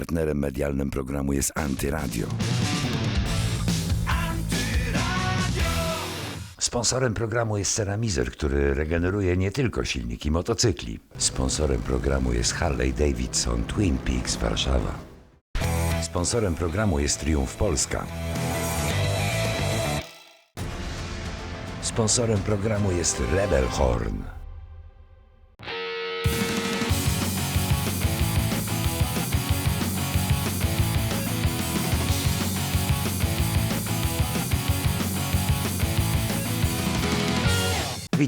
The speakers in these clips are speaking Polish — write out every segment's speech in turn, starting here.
Partnerem medialnym programu jest Antyradio. Sponsorem programu jest Ceramizer, który regeneruje nie tylko silniki motocykli. Sponsorem programu jest Harley Davidson Twin Peaks Warszawa. Sponsorem programu jest Triumf Polska. Sponsorem programu jest Rebel Horn.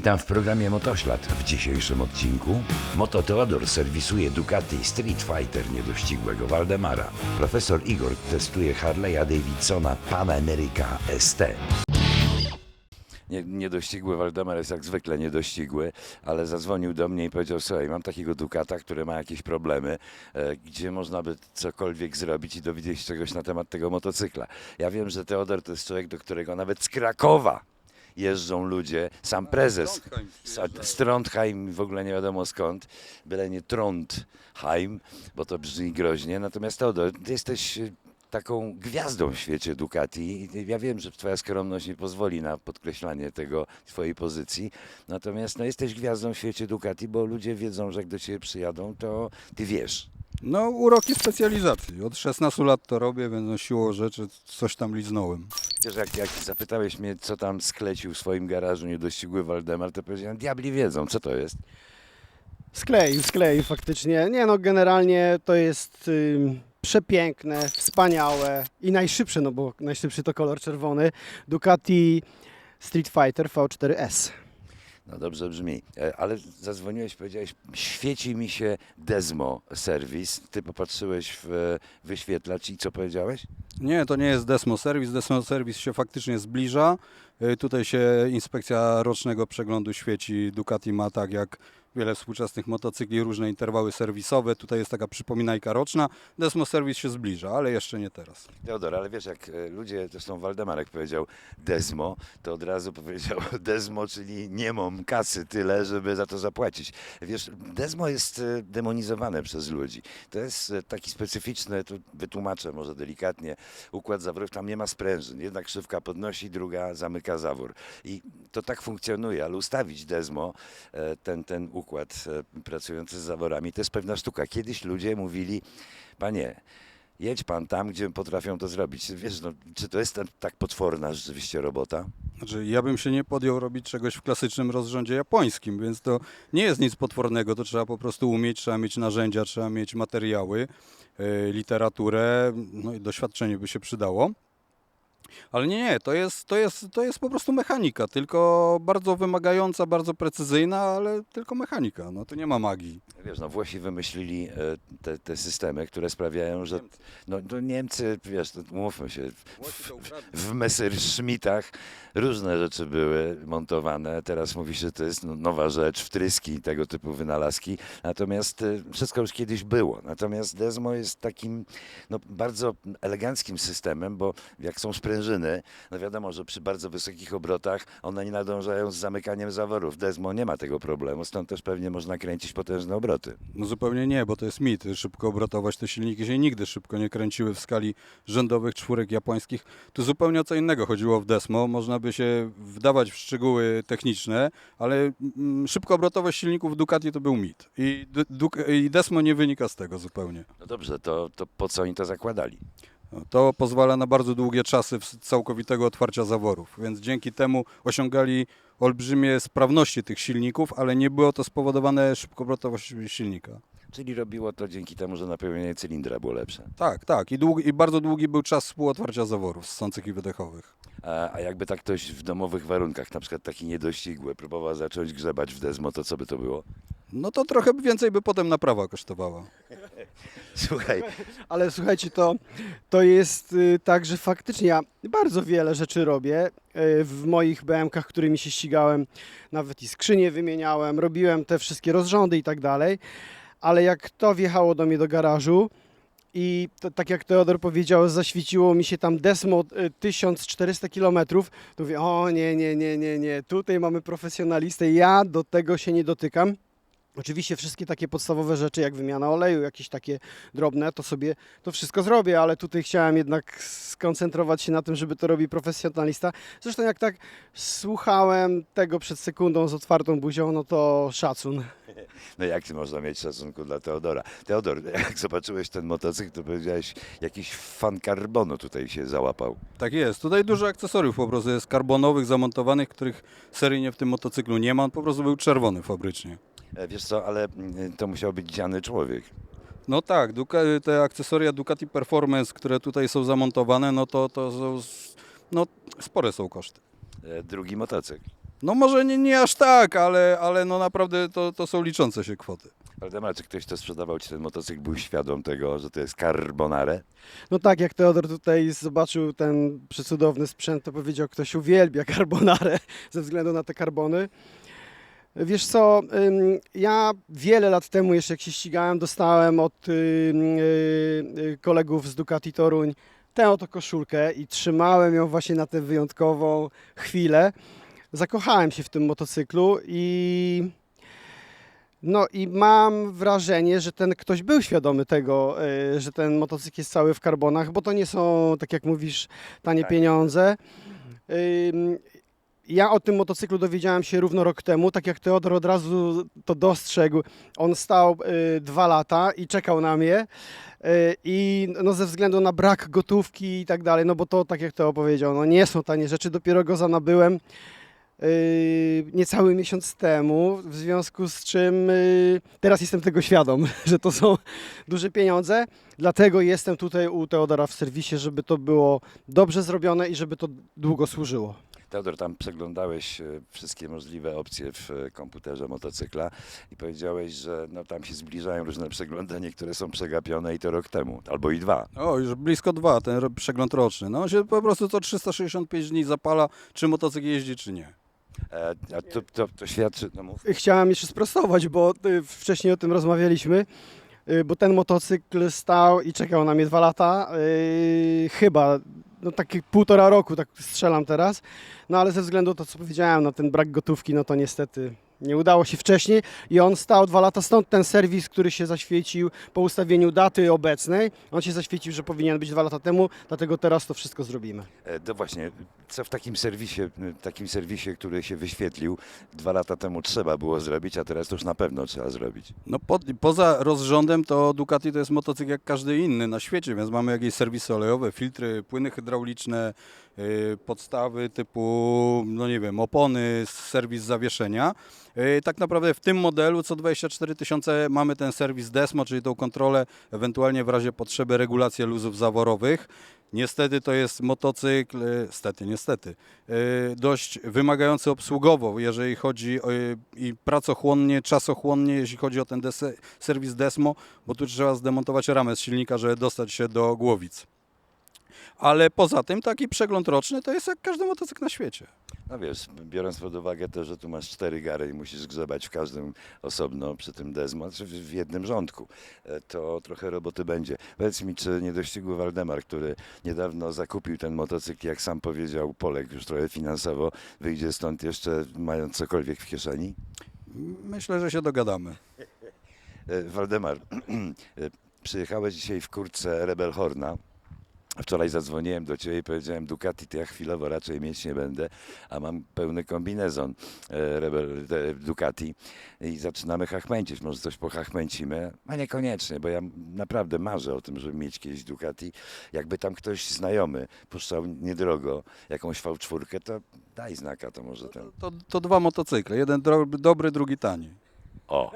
Witam w programie Motoślad. W dzisiejszym odcinku Moto Teodor serwisuje Ducati Street Fighter niedościgłego Waldemara. Profesor Igor testuje Harley'a Davidsona Pan America ST. Nie, niedościgły Waldemar jest jak zwykle niedościgły, ale zadzwonił do mnie i powiedział: Słuchaj, mam takiego Ducata, który ma jakieś problemy, e, gdzie można by cokolwiek zrobić i dowiedzieć się czegoś na temat tego motocykla. Ja wiem, że Teodor to jest człowiek, do którego nawet z Krakowa jeżdżą ludzie, sam prezes. Sa- Strondheim, w ogóle nie wiadomo skąd, byle nie Trondheim, bo to brzmi groźnie. Natomiast Teodor, ty jesteś e, taką gwiazdą w świecie Ducati. Ja wiem, że twoja skromność nie pozwoli na podkreślanie tego, twojej pozycji. Natomiast no, jesteś gwiazdą w świecie Ducati, bo ludzie wiedzą, że jak do ciebie przyjadą, to ty wiesz. No, uroki specjalizacji. Od 16 lat to robię, więc no, siłą rzeczy coś tam liznąłem. Wiesz, jak, jak zapytałeś mnie, co tam sklecił w swoim garażu niedościgły Waldemar, to powiedziałem, diabli wiedzą, co to jest. Skleił, skleił faktycznie. Nie no, generalnie to jest ym, przepiękne, wspaniałe i najszybsze, no bo najszybszy to kolor czerwony. Ducati Street Fighter V4S. No dobrze brzmi, E, ale zadzwoniłeś, powiedziałeś, świeci mi się Desmo serwis. Ty popatrzyłeś w e, wyświetlacz i co powiedziałeś? Nie, to nie jest Desmo Service. Desmo Service się faktycznie zbliża. Y, Tutaj się inspekcja rocznego przeglądu świeci. Ducati ma tak jak wiele współczesnych motocykli różne interwały serwisowe. Tutaj jest taka przypominajka roczna. Desmo Service się zbliża, ale jeszcze nie teraz. Teodor, ale wiesz, jak e, ludzie, zresztą Waldemarek powiedział Desmo, to od razu powiedział Desmo, czyli nie mam kasy tyle, żeby za to zapłacić. Wiesz, Desmo jest e, demonizowane przez ludzi. To jest e, taki specyficzny, tu wytłumaczę może delikatnie, układ zaworów, tam nie ma sprężyn. Jedna krzywka podnosi, druga zamyka zawór. I to tak funkcjonuje, ale ustawić Desmo, ten, ten układ e, pracujący z zaworami, to jest pewna sztuka. Kiedyś ludzie mówili, panie, jedź pan tam, gdzie potrafią to zrobić. Wiesz, no, czy to jest ta- tak potworna rzeczywiście robota? Znaczy, ja bym się nie podjął robić czegoś w klasycznym rozrządzie japońskim, więc to nie jest nic potwornego. To trzeba po prostu umieć, trzeba mieć narzędzia, trzeba mieć materiały, y, literaturę, no i doświadczenie by się przydało. Ale nie, nie, to jest, to, jest, to jest po prostu mechanika, tylko bardzo wymagająca, bardzo precyzyjna, ale tylko mechanika. No to nie ma magii. Wiesz, no Włosi wymyślili e, te, te systemy, które sprawiają, że no, no Niemcy, wiesz, to umówmy się, w, w Messerschmittach różne rzeczy były montowane. Teraz mówi się, że to jest no, nowa rzecz, wtryski, tego typu wynalazki. Natomiast e, wszystko już kiedyś było. Natomiast Desmo jest takim no, bardzo eleganckim systemem, bo jak są sprężyny, no wiadomo, że przy bardzo wysokich obrotach one nie nadążają z zamykaniem zaworów. Desmo nie ma tego problemu, stąd też pewnie można kręcić potężne obroty. No zupełnie nie, bo to jest mit. Szybko obrotować te silniki się nigdy szybko nie kręciły w skali rzędowych czwórek japońskich. Tu zupełnie o co innego chodziło w Desmo. Można by się wdawać w szczegóły techniczne, ale mm, szybko obrotowość silników Ducati to był mit. I, Desmo nie wynika z tego zupełnie. No dobrze, to, to po co oni to zakładali? To pozwala na bardzo długie czasy całkowitego otwarcia zaworów, więc dzięki temu osiągali olbrzymie sprawności tych silników, ale nie było to spowodowane szybkoobrotowością silnika. Czyli robiło to dzięki temu, że napełnienie cylindra było lepsze. Tak, tak. I, długi, I bardzo długi był czas współotwarcia zaworów ssących i wydechowych. A, a jakby tak ktoś w domowych warunkach, na przykład taki niedościgły, próbował zacząć grzebać w Desmo, to co by to było? No to trochę więcej by potem naprawa kosztowała. Słuchaj, Ale słuchajcie, to, to jest y, tak, że faktycznie ja bardzo wiele rzeczy robię. Y, w moich BM-kach, którymi się ścigałem, nawet i skrzynie wymieniałem, robiłem te wszystkie rozrządy i tak dalej. Ale jak to wjechało do mnie do garażu i to, tak jak Teodor powiedział, zaświeciło mi się tam Desmo y, 1400 km, to mówię, o nie, nie, nie, nie, nie, tutaj mamy profesjonalistę, ja do tego się nie dotykam. Oczywiście wszystkie takie podstawowe rzeczy, jak wymiana oleju, jakieś takie drobne, to sobie to wszystko zrobię, ale tutaj chciałem jednak skoncentrować się na tym, żeby to robił profesjonalista. Zresztą jak tak słuchałem tego przed sekundą z otwartą buzią, no to szacun. No jak ty można mieć szacunku dla Teodora? Teodor, jak zobaczyłeś ten motocykl, to powiedziałeś, jakiś fan carbonu tutaj się załapał. Tak jest. Tutaj dużo akcesoriów po prostu jest karbonowych, zamontowanych, których seryjnie w tym motocyklu nie ma. On po prostu był czerwony fabrycznie. E, Wiesz co, ale mm, to musiał być dziany człowiek. No tak, Duca- te akcesoria Ducati Performance, które tutaj są zamontowane, no to, to są, no spore są koszty. E, Drugi motocykl. No może nie, nie aż tak, ale, ale no naprawdę to, to są liczące się kwoty. Waldemar, czy ktoś, kto sprzedawał ci ten motocykl, był świadom tego, że to jest carbonare? No tak, jak Teodor tutaj zobaczył ten przecudowny sprzęt, to powiedział, ktoś uwielbia carbonarę ze względu na te karbony. Wiesz co, ja wiele lat temu, jeszcze jak się ścigałem, dostałem od y, y, kolegów z Ducati Toruń tę oto koszulkę i trzymałem ją właśnie na tę wyjątkową chwilę. Zakochałem się w tym motocyklu i no i mam wrażenie, że ten ktoś był świadomy tego, y, że ten motocykl jest cały w karbonach, bo to nie są, tak jak mówisz, tanie Tak. pieniądze. Ja o tym motocyklu dowiedziałem się równo rok temu, tak jak Teodor od razu to dostrzegł. On stał y, dwa lata i czekał na mnie. Y, I no, ze względu na brak gotówki i tak dalej, no bo to, tak jak Teo powiedział, no nie są tanie rzeczy. Dopiero go zanabyłem y, niecały miesiąc temu, w związku z czym y, teraz jestem tego świadom, że to są duże pieniądze. Dlatego jestem tutaj u Teodora w serwisie, żeby to było dobrze zrobione i żeby to długo służyło. Teodor, tam przeglądałeś e, wszystkie możliwe opcje w e, komputerze motocykla i powiedziałeś, że no, tam się zbliżają różne przeglądy, niektóre są przegapione i to rok temu, albo i dwa. O, już blisko dwa, ten przegląd roczny. No on się po prostu co 365 dni zapala, czy motocykl jeździ, czy nie. E, a to, to, to świadczy, no mów. Chciałem jeszcze sprostować, bo wcześniej o tym rozmawialiśmy, bo ten motocykl stał i czekał na mnie dwa lata, y, chyba, no takie półtora roku, tak strzelam teraz, no ale ze względu na to, co powiedziałem, na ten brak gotówki, no to niestety nie udało się wcześniej i on stał dwa lata, stąd ten serwis, który się zaświecił po ustawieniu daty obecnej, on się zaświecił, że powinien być dwa lata temu, dlatego teraz to wszystko zrobimy. To właśnie, co w takim serwisie, takim serwisie, który się wyświetlił dwa lata temu trzeba było zrobić, a teraz to już na pewno trzeba zrobić. No po, poza rozrządem to Ducati to jest motocykl jak każdy inny na świecie, więc mamy jakieś serwisy olejowe, filtry, płyny hydrauliczne, podstawy typu, no nie wiem, opony, serwis zawieszenia. Yy, tak naprawdę w tym modelu co 24 tysiące mamy ten serwis DESMO, czyli tą kontrolę, ewentualnie w razie potrzeby regulację luzów zaworowych. Niestety to jest motocykl, yy, stety, niestety, dość wymagający obsługowo, jeżeli chodzi o, i pracochłonnie, czasochłonnie, jeśli chodzi o ten dese, serwis Desmo, bo tu trzeba zdemontować ramę z silnika, żeby dostać się do głowic. Ale poza tym taki przegląd roczny to jest jak każdy motocykl na świecie. No wiesz, biorąc pod uwagę to, że tu masz cztery gary i musisz grzebać w każdym osobno przy tym Desmo, czy w jednym rządku, e, to trochę roboty będzie. Powiedz mi, czy niedościgły Waldemar, który niedawno zakupił ten motocykl, jak sam powiedział, poległ już trochę finansowo, wyjdzie stąd jeszcze mając cokolwiek w kieszeni? Myślę, że się dogadamy. E, Waldemar, e, przyjechałeś dzisiaj w kurtce Rebel Horna. Wczoraj zadzwoniłem do Ciebie i powiedziałem Ducati, to ja chwilowo raczej mieć nie będę, a mam pełny kombinezon e, Rebel e, Ducati i zaczynamy hachmęcić. Może coś pohachmęcimy, a niekoniecznie, bo ja naprawdę marzę o tym, żeby mieć kiedyś Ducati. Jakby tam ktoś znajomy puszczał niedrogo jakąś V4, to daj znaka, to może ten... To, to dwa motocykle, jeden dobry, drugi tani. O,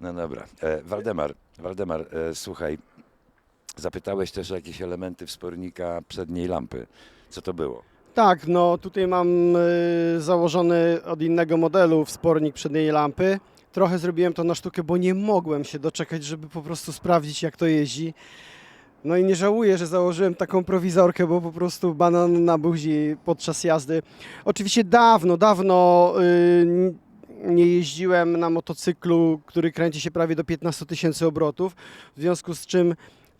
no dobra. E, Waldemar, Waldemar, e, słuchaj, zapytałeś też o jakieś elementy wspornika przedniej lampy. Co to było? Tak, no tutaj mam y, założony od innego modelu wspornik przedniej lampy. Trochę zrobiłem to na sztukę, bo nie mogłem się doczekać, żeby po prostu sprawdzić, jak to jeździ. No i nie żałuję, że założyłem taką prowizorkę, bo po prostu banan na buzi podczas jazdy. Oczywiście dawno, dawno y, nie jeździłem na motocyklu, który kręci się prawie do 15 tysięcy obrotów, w związku z czym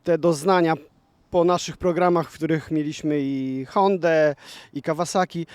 te doznania po naszych programach, w których mieliśmy i Hondę, i Kawasaki,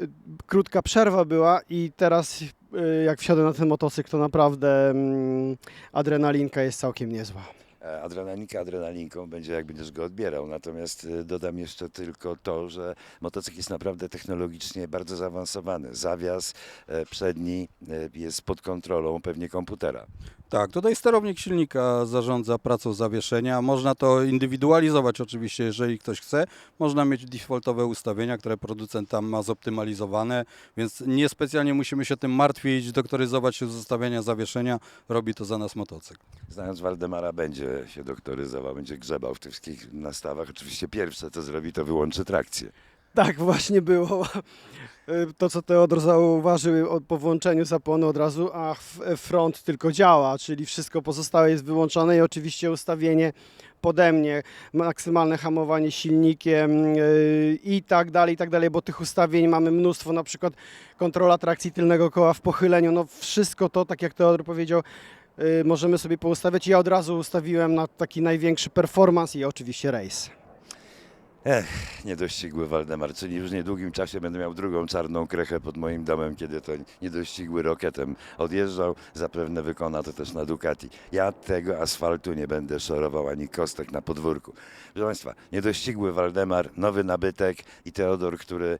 y, krótka przerwa była i teraz y, jak wsiadłem na ten motocykl, to naprawdę mm, adrenalinka jest całkiem niezła. E, Adrenalinka adrenalinką będzie jak będziesz go odbierał. Natomiast e, dodam jeszcze tylko to, że motocykl jest naprawdę technologicznie bardzo zaawansowany. Zawias e, przedni e, jest pod kontrolą pewnie komputera. Tak, tutaj sterownik silnika zarządza pracą zawieszenia. Można to indywidualizować oczywiście, jeżeli ktoś chce. Można mieć defaultowe ustawienia, które producent tam ma zoptymalizowane, więc niespecjalnie musimy się tym martwić, doktoryzować się z ustawienia zawieszenia. Robi to za nas motocykl. Znając Waldemara, będzie się doktoryzował, będzie grzebał w tych wszystkich nastawach. Oczywiście pierwsze, co zrobi, to wyłączy trakcję. Tak właśnie było. Y, To, co Teodor zauważył po włączeniu zapłonu od razu, a front tylko działa, czyli wszystko pozostałe jest wyłączone i oczywiście ustawienie pode mnie, maksymalne hamowanie silnikiem yy, i tak dalej, i tak dalej, bo tych ustawień mamy mnóstwo, na przykład kontrola trakcji tylnego koła w pochyleniu, no wszystko to, tak jak Teodor powiedział, yy, możemy sobie poustawiać. Ja od razu ustawiłem na taki największy performance i oczywiście race. Ech, niedościgły Waldemar, czyli już w niedługim czasie będę miał drugą czarną krechę pod moim domem, kiedy to niedościgły Rocketem odjeżdżał. Zapewne wykona to też na Ducati. Ja tego asfaltu nie będę szorował ani kostek na podwórku. Proszę Państwa, niedościgły Waldemar, nowy nabytek i Teodor, który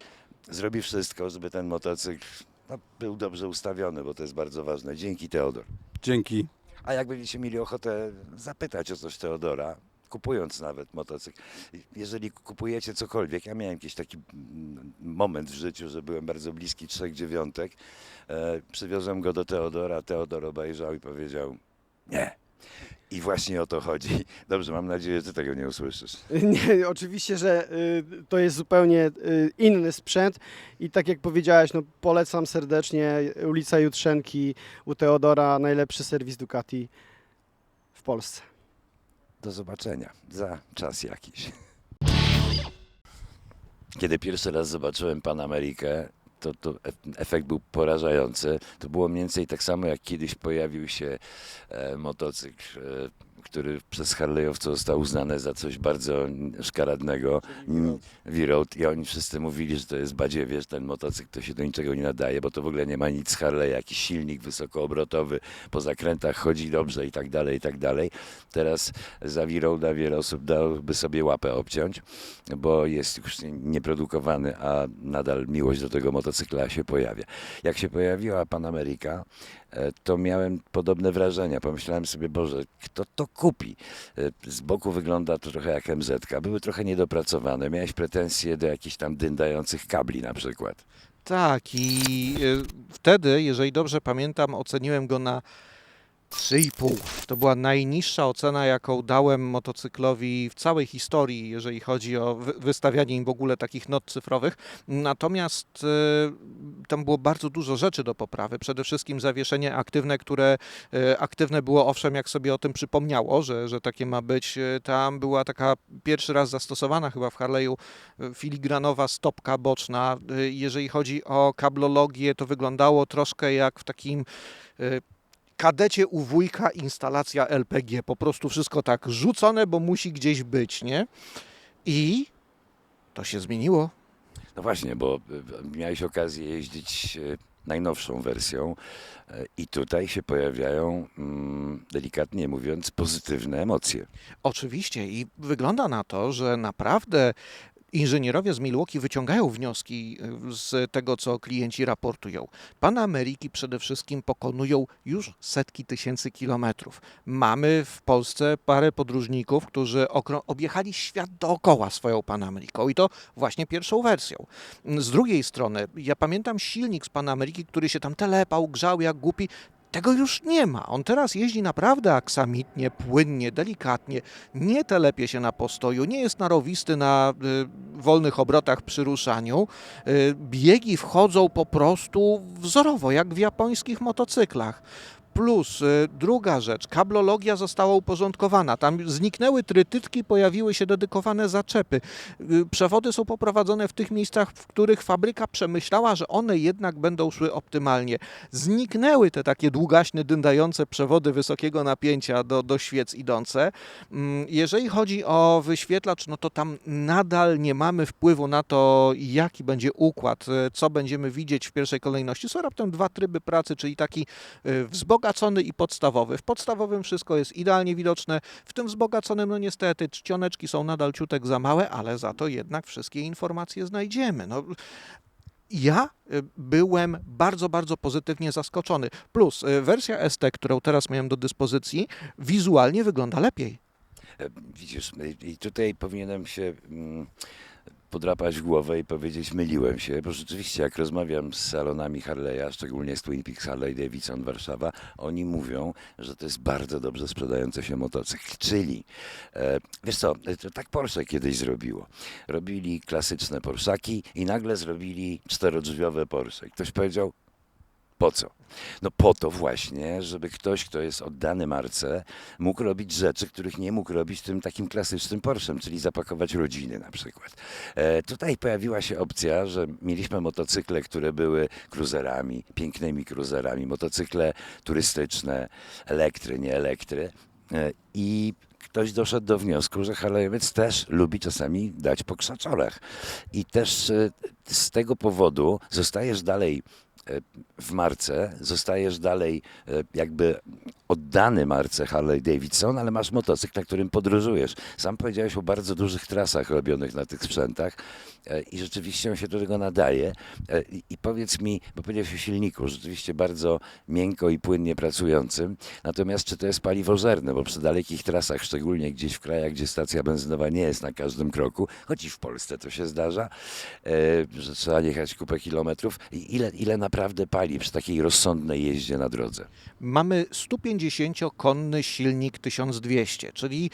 zrobi wszystko, żeby ten motocykl no, był dobrze ustawiony, bo to jest bardzo ważne. Dzięki Teodor. Dzięki. A jak będziecie mieli ochotę zapytać o coś Teodora, kupując nawet motocykl, jeżeli kupujecie cokolwiek, ja miałem jakiś taki mm, moment w życiu, że byłem bardzo bliski trzech dziewiątek, e, przywiozłem go do Teodora, Teodor obejrzał i powiedział nie. I właśnie o to chodzi. Dobrze, mam nadzieję, że ty tego nie usłyszysz. Nie, oczywiście, że y, to jest zupełnie y, inny sprzęt i tak jak powiedziałeś, no, polecam serdecznie ulica Jutrzenki u Teodora, najlepszy serwis Ducati w Polsce. Do zobaczenia za czas jakiś. Kiedy pierwszy raz zobaczyłem Pan Amerykę, to, to efekt był porażający. To było mniej więcej tak samo, jak kiedyś pojawił się e, motocykl, e, który przez Harley'owców został uznany za coś bardzo szkaradnego. Mm, V-Road i oni wszyscy mówili, że to jest badziewie, że ten motocykl to się do niczego nie nadaje, bo to w ogóle nie ma nic z Harley, jakiś silnik wysokoobrotowy, po zakrętach chodzi dobrze i tak dalej, i tak dalej. Teraz za V-Roada wiele osób dałoby sobie łapę obciąć, bo jest już nie- nieprodukowany, a nadal miłość do tego motocykla się pojawia. Jak się pojawiła Pan Ameryka, to miałem podobne wrażenia. Pomyślałem sobie, Boże, kto to kupi? E, Z boku wygląda to trochę jak MZ. Były trochę niedopracowane. Miałeś pretensje do jakichś tam dyndających kabli na przykład. Tak, i y, wtedy, jeżeli dobrze pamiętam, oceniłem go na 3,5. To była najniższa ocena, jaką dałem motocyklowi w całej historii, jeżeli chodzi o wy- wystawianie im w ogóle takich not cyfrowych. Natomiast y, tam było bardzo dużo rzeczy do poprawy. Przede wszystkim zawieszenie aktywne, które y, aktywne było owszem, jak sobie o tym przypomniało, że, że takie ma być. Y, Tam była taka pierwszy raz zastosowana chyba w Harley'u y, filigranowa stopka boczna. Y, Jeżeli chodzi o kablologię, to wyglądało troszkę jak w takim y, kadecie u wujka instalacja LPG. Po prostu wszystko tak rzucone, bo musi gdzieś być, nie? I to się zmieniło. No właśnie, bo e, miałeś okazję jeździć e, najnowszą wersją e, i tutaj się pojawiają, mm, delikatnie mówiąc, pozytywne emocje. Oczywiście i wygląda na to, że naprawdę inżynierowie z Milwaukee wyciągają wnioski y, z tego, co klienci raportują. Pan Ameryki przede wszystkim pokonują już setki tysięcy kilometrów. Mamy w Polsce parę podróżników, którzy objechali świat dookoła swoją Panameriką i to właśnie pierwszą wersją. Z drugiej strony, ja pamiętam silnik z Panameriki, który się tam telepał, grzał jak głupi. Tego już nie ma. On teraz jeździ naprawdę aksamitnie, płynnie, delikatnie, nie telepie się na postoju, nie jest narowisty na y, wolnych obrotach przy ruszaniu. Y, biegi wchodzą po prostu wzorowo, jak w japońskich motocyklach. Plus y, druga rzecz, kablologia została uporządkowana. Tam zniknęły trytytki, pojawiły się dedykowane zaczepy. Y, Przewody są poprowadzone w tych miejscach, w których fabryka przemyślała, że one jednak będą szły optymalnie. Zniknęły te takie długaśne, dyndające przewody wysokiego napięcia do, do świec idące. Mm, Jeżeli chodzi o wyświetlacz, no to tam nadal nie mamy wpływu na to, jaki będzie układ, y, co będziemy widzieć w pierwszej kolejności. Są raptem dwa tryby pracy, czyli taki y, wzbogacony i podstawowy. W podstawowym wszystko jest idealnie widoczne, w tym wzbogaconym, no niestety, czcioneczki są nadal ciutek za małe, ale za to jednak wszystkie informacje znajdziemy. No, ja y, byłem bardzo, bardzo pozytywnie zaskoczony. Plus y, wersja ST, którą teraz miałem do dyspozycji, wizualnie wygląda lepiej. E, Widzisz, i- tutaj powinienem się mm, podrapać głowę i powiedzieć, myliłem się, bo rzeczywiście jak rozmawiam z salonami Harley'a, szczególnie z Twin Peaks Harley Davidson Warszawa, oni mówią, że to jest bardzo dobrze sprzedający się motocykl. Czyli, e, wiesz co, e, to tak Porsche kiedyś zrobiło. Robili klasyczne Porszaki i nagle zrobili czterodrzwiowe Porsche. Ktoś powiedział, po co? No po to właśnie, żeby ktoś, kto jest oddany marce, mógł robić rzeczy, których nie mógł robić tym takim klasycznym Porszem, czyli zapakować rodziny na przykład. E, tutaj pojawiła się opcja, że mieliśmy motocykle, które były cruzerami, pięknymi cruzerami, motocykle turystyczne, elektry, nie elektry. E, I ktoś doszedł do wniosku, że Harlejowiec też lubi czasami dać po krzaczorach. I też e, z tego powodu zostajesz dalej e, w marce, zostajesz dalej e, jakby oddany marce Harley Davidson, ale masz motocykl, na którym podróżujesz. Sam powiedziałeś o bardzo dużych trasach robionych na tych sprzętach e, i rzeczywiście on się do tego nadaje. I powiedz mi, bo powiedziałeś o silniku, rzeczywiście bardzo miękko i płynnie pracującym, natomiast czy to jest paliwożerne, bo przy dalekich trasach, szczególnie gdzieś w krajach, gdzie stacja benzynowa nie jest na każdym kroku, choć i w Polsce to się zdarza, że trzeba jechać kupę kilometrów, I ile, ile naprawdę pali przy takiej rozsądnej jeździe na drodze? Mamy 150-konny silnik 1200, czyli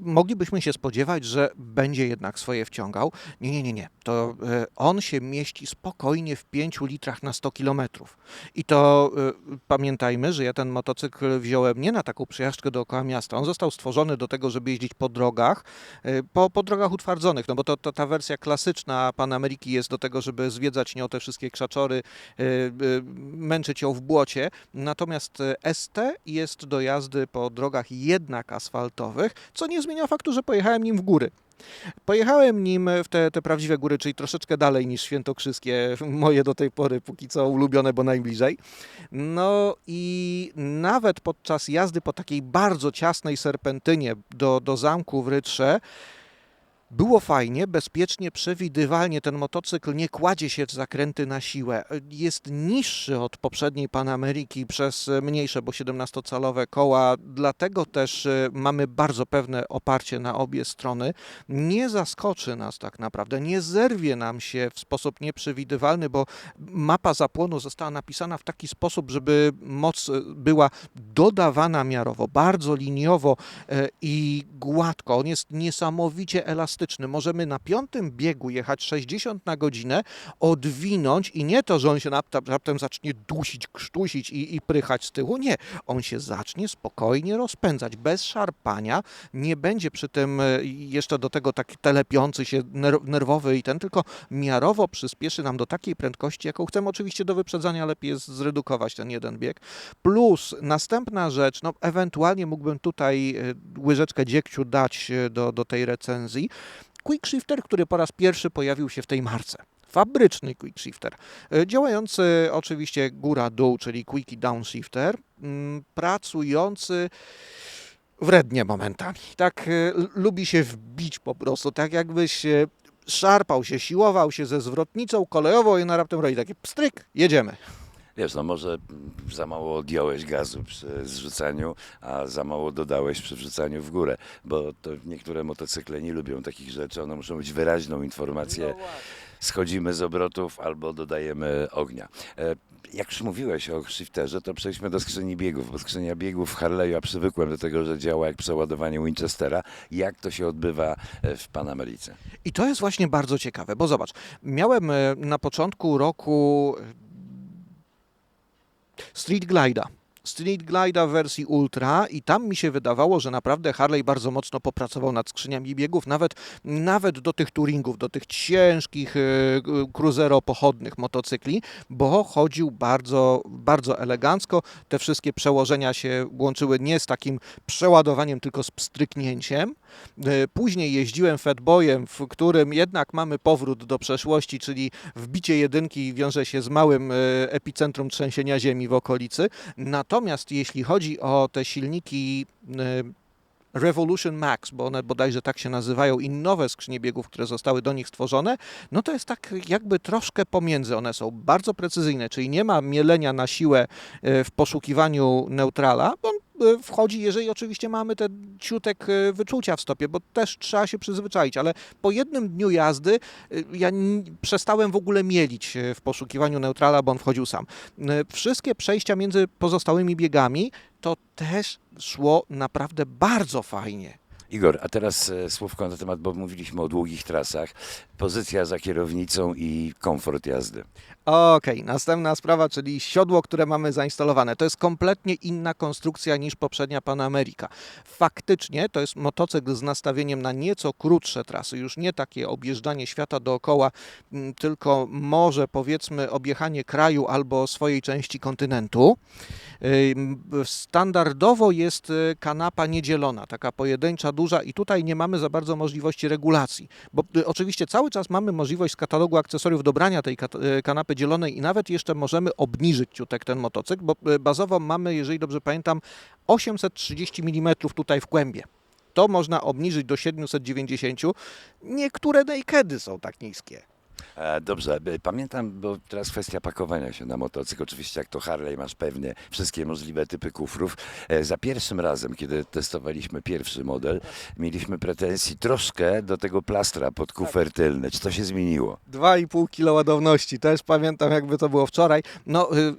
moglibyśmy się spodziewać, że będzie jednak swoje wciągał. Nie, nie, nie, nie. To e, on się mieści spokojnie w 5 litrach na 100 kilometrów. I to e, pamiętajmy, że ja ten motocykl wziąłem nie na taką przejażdżkę dookoła miasta. On został stworzony do tego, żeby jeździć po drogach, e, po, po drogach utwardzonych, no bo to, to ta wersja klasyczna Pan Ameryki jest do tego, żeby zwiedzać nią te wszystkie krzaczory, męczyć ją w błocie. Natomiast ST jest do jazdy po drogach jednak asfaltowych, co nie zmienia faktu, że pojechałem nim w góry. Pojechałem nim w te, te prawdziwe góry, czyli troszeczkę dalej niż Świętokrzyskie, moje do tej pory póki co ulubione, bo najbliżej. No i nawet podczas jazdy po takiej bardzo ciasnej serpentynie do, do zamku w Rytrze, było fajnie, bezpiecznie, przewidywalnie. Ten motocykl nie kładzie się w zakręty na siłę. Jest niższy od poprzedniej Panameriki przez mniejsze, bo 17-calowe koła. Dlatego też e, mamy bardzo pewne oparcie na obie strony. Nie zaskoczy nas tak naprawdę, nie zerwie nam się w sposób nieprzewidywalny, bo mapa zapłonu została napisana w taki sposób, żeby moc e, była dodawana miarowo, bardzo liniowo e, i gładko. On jest niesamowicie elastyczny. Możemy na piątym biegu jechać 60 na godzinę, odwinąć i nie to, że on się raptem zacznie dusić, krztusić i, i prychać z tyłu. Nie, on się zacznie spokojnie rozpędzać, bez szarpania. Nie będzie przy tym e, jeszcze do tego taki telepiący się, ner- nerwowy i ten, tylko miarowo przyspieszy nam do takiej prędkości, jaką chcemy. Oczywiście do wyprzedzania lepiej jest zredukować ten jeden bieg. Plus następna rzecz, no ewentualnie mógłbym tutaj e, łyżeczkę dziegciu dać e, do, do tej recenzji. Quick Shifter, który po raz pierwszy pojawił się w tej marce. Fabryczny Quick Shifter, e, działający oczywiście góra-dół, czyli Quick Downshifter, mm, pracujący wrednie momentami. Tak e, lubi się wbić po prostu, tak jakbyś szarpał się, siłował się ze zwrotnicą kolejową i na raptem robi takie pstryk, jedziemy. Wiesz, no może za mało odjąłeś gazu przy zrzucaniu, a za mało dodałeś przy wrzucaniu w górę, bo to niektóre motocykle nie lubią takich rzeczy, one muszą mieć wyraźną informację, schodzimy z obrotów albo dodajemy ognia. E, Jak już mówiłeś o shifterze, to przejdźmy do skrzyni biegów, bo skrzynia biegów w Harley'u, ja przywykłem do tego, że działa jak przeładowanie Winchestera. Jak to się odbywa e, w Panamerice? I to jest właśnie bardzo ciekawe, bo zobacz, miałem e, na początku roku Street Glide'a. Street Glide'a w wersji Ultra i tam mi się wydawało, że naprawdę Harley bardzo mocno popracował nad skrzyniami biegów, nawet, nawet do tych touringów, do tych ciężkich e, cruiseropochodnych motocykli, bo chodził bardzo, bardzo elegancko. Te wszystkie przełożenia się łączyły nie z takim przeładowaniem, tylko z pstryknięciem. E, Później jeździłem Fatboyem, w którym jednak mamy powrót do przeszłości, czyli wbicie jedynki wiąże się z małym epicentrum trzęsienia ziemi w okolicy. Natomiast jeśli chodzi o te silniki e, Revolution Max, bo one bodajże tak się nazywają, i nowe skrzynie biegów, które zostały do nich stworzone, no to jest tak jakby troszkę pomiędzy. One są bardzo precyzyjne, czyli nie ma mielenia na siłę e, w poszukiwaniu neutrala, bo on wchodzi, jeżeli oczywiście mamy ten ciutek e, wyczucia w stopie, bo też trzeba się przyzwyczaić, ale po jednym dniu jazdy e, ja przestałem w ogóle mielić w poszukiwaniu neutrala, bo on wchodził sam. Wszystkie przejścia między pozostałymi biegami to też szło naprawdę bardzo fajnie. Igor, a teraz e, słówko na temat, bo mówiliśmy o długich trasach. Pozycja za kierownicą i komfort jazdy. Okej, następna sprawa, czyli siodło, które mamy zainstalowane. To jest kompletnie inna konstrukcja niż poprzednia Panamerika. Faktycznie to jest motocykl z nastawieniem na nieco krótsze trasy, już nie takie objeżdżanie świata dookoła, m, tylko może powiedzmy objechanie kraju albo swojej części kontynentu. Standardowo jest y, kanapa niedzielona, taka pojedyncza, duża i tutaj nie mamy za bardzo możliwości regulacji, bo y, oczywiście cały czas mamy możliwość z katalogu akcesoriów dobrania tej y, kanapy dzielonej i nawet jeszcze możemy obniżyć ciutek ten motocykl, bo y, bazowo mamy, jeżeli dobrze pamiętam, 830 mm tutaj w kłębie. To można obniżyć do 790. Niektóre nakedy są tak niskie. E, Dobrze, e, pamiętam, bo teraz kwestia pakowania się na motocykl. Oczywiście jak to Harley masz pewnie wszystkie możliwe typy kufrów. E, Za pierwszym razem, kiedy testowaliśmy pierwszy model, mieliśmy pretensji troszkę do tego plastra pod kufer tylny. Czy to się zmieniło? 2,5 kg ładowności, też pamiętam jakby to było wczoraj. No, y, y,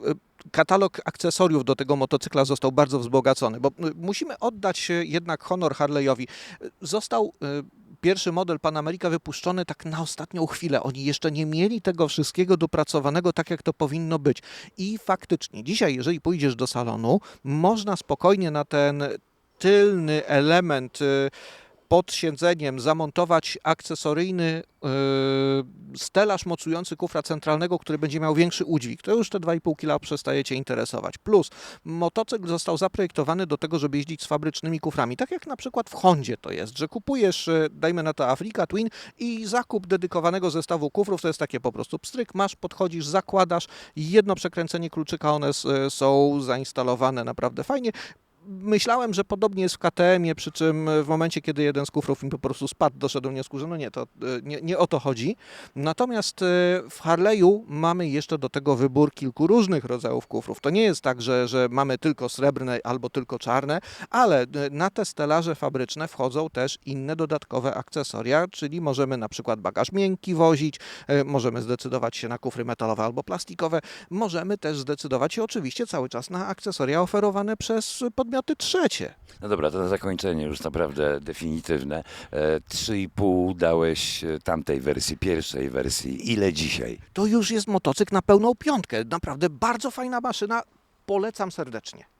katalog akcesoriów do tego motocykla został bardzo wzbogacony, bo y, musimy oddać jednak honor Harley'owi. Y, Został pierwszy model Panamerika wypuszczony tak na ostatnią chwilę. Oni jeszcze nie mieli tego wszystkiego dopracowanego tak, jak to powinno być. I faktycznie, dzisiaj, jeżeli pójdziesz do salonu, można spokojnie na ten tylny element y, pod siedzeniem zamontować akcesoryjny yy, stelaż mocujący kufra centralnego, który będzie miał większy udźwig. To już te 2,5 kg przestaje Cię interesować. Plus motocykl został zaprojektowany do tego, żeby jeździć z fabrycznymi kuframi. Tak jak na przykład w Hondzie to jest, że kupujesz, yy, dajmy na to Africa Twin i zakup dedykowanego zestawu kufrów to jest takie po prostu pstryk, masz, podchodzisz, zakładasz, jedno przekręcenie kluczyka, one yy, są zainstalowane naprawdę fajnie. Myślałem, że podobnie jest w KTM-ie, przy czym w momencie, kiedy jeden z kufrów mi po prostu spadł, doszedłem do wniosku, że no nie, to e, nie, nie o to chodzi. Natomiast e, w Harley'u mamy jeszcze do tego wybór kilku różnych rodzajów kufrów. To nie jest tak, że, że mamy tylko srebrne albo tylko czarne, ale e, na te stelaże fabryczne wchodzą też inne dodatkowe akcesoria, czyli możemy na przykład bagaż miękki wozić, e, możemy zdecydować się na kufry metalowe albo plastikowe, możemy też zdecydować się oczywiście cały czas na akcesoria oferowane przez podmioty trzecie. No dobra, to na zakończenie już naprawdę definitywne. E, 3,5 dałeś e, tamtej wersji, pierwszej wersji. Ile dzisiaj? To już jest motocykl na pełną piątkę. Naprawdę bardzo fajna maszyna. Polecam serdecznie.